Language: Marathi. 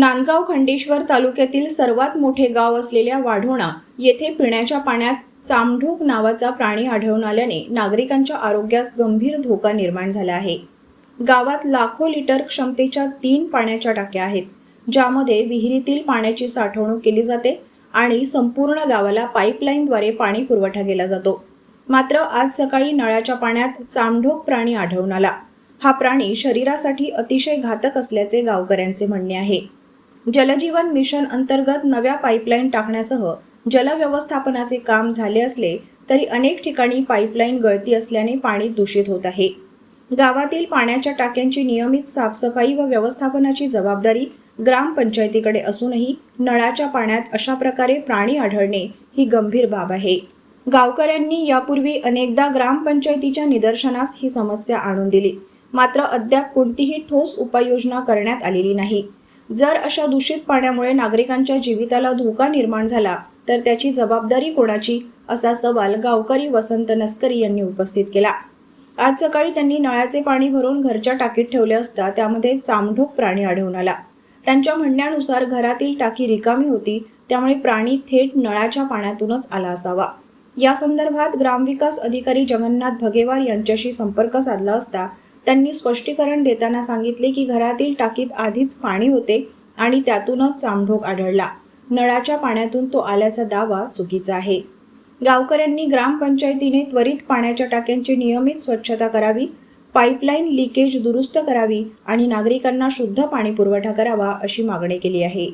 नांदगाव खंडेश्वर तालुक्यातील सर्वात मोठे गाव असलेल्या वाढोणा येथे पिण्याच्या पाण्यात चामढोक नावाचा प्राणी आढळून आल्याने नागरिकांच्या आरोग्यास गंभीर धोका निर्माण झाला आहे. गावात लाखो लिटर क्षमतेच्या तीन पाण्याच्या टाक्या आहेत ज्यामध्ये विहिरीतील पाण्याची साठवणूक केली जाते आणि संपूर्ण गावाला पाईपलाईनद्वारे पाणी पुरवठा केला जातो. मात्र आज सकाळी नळाच्या पाण्यात चामढोक प्राणी आढळून आला. हा प्राणी शरीरासाठी अतिशय घातक असल्याचे गावकऱ्यांचे म्हणणे आहे. जलजीवन मिशन अंतर्गत नव्या पाईपलाईन टाकण्यासह जलव्यवस्थापनाचे काम झाले असले तरी अनेक ठिकाणी पाईपलाईन गळती असल्याने पाणी दूषित होत आहे. गावातील पाण्याच्या टाक्यांची नियमित साफसफाई व व्यवस्थापनाची जबाबदारी ग्रामपंचायतीकडे असूनही नळाच्या पाण्यात अशा प्रकारे प्राणी आढळणे ही गंभीर बाब आहे. गावकऱ्यांनी यापूर्वी अनेकदा ग्रामपंचायतीच्या निदर्शनास ही समस्या आणून दिली. मात्र अद्याप कोणतीही ठोस उपाययोजना करण्यात आलेली नाही. जर अशा दूषित पाण्यामुळे नागरिकांच्या जीविताला धोका निर्माण झाला तर त्याची जबाबदारी कोणाची? असा सवाल गावकरी वसंत नस्करी यांनी उपस्थित केला. आज सकाळी त्यांनी नळाचे पाणी भरून घरच्या टाकीत ठेवले असता त्यामध्ये चामढोक प्राणी आढळून आला. त्यांच्या म्हणण्यानुसार घरातील टाकी रिकामी होती त्यामुळे प्राणी थेट नळाच्या पाण्यातूनच आला असावा. या संदर्भात ग्रामविकास अधिकारी जगन्नाथ भगेवार यांच्याशी संपर्क साधला असता त्यांनी स्पष्टीकरण देताना सांगितले की घरातील टाकीत आधीच पाणी होते आणि त्यातूनच चामढोक आढळला. नळाच्या पाण्यातून तो आल्याचा दावा चुकीचा आहे. गावकऱ्यांनी ग्रामपंचायतीने त्वरित पाण्याच्या टाक्यांची नियमित स्वच्छता करावी पाईपलाईन लिकेज दुरुस्त करावी आणि नागरिकांना शुद्ध पाणी पुरवठा करावा अशी मागणी केली आहे.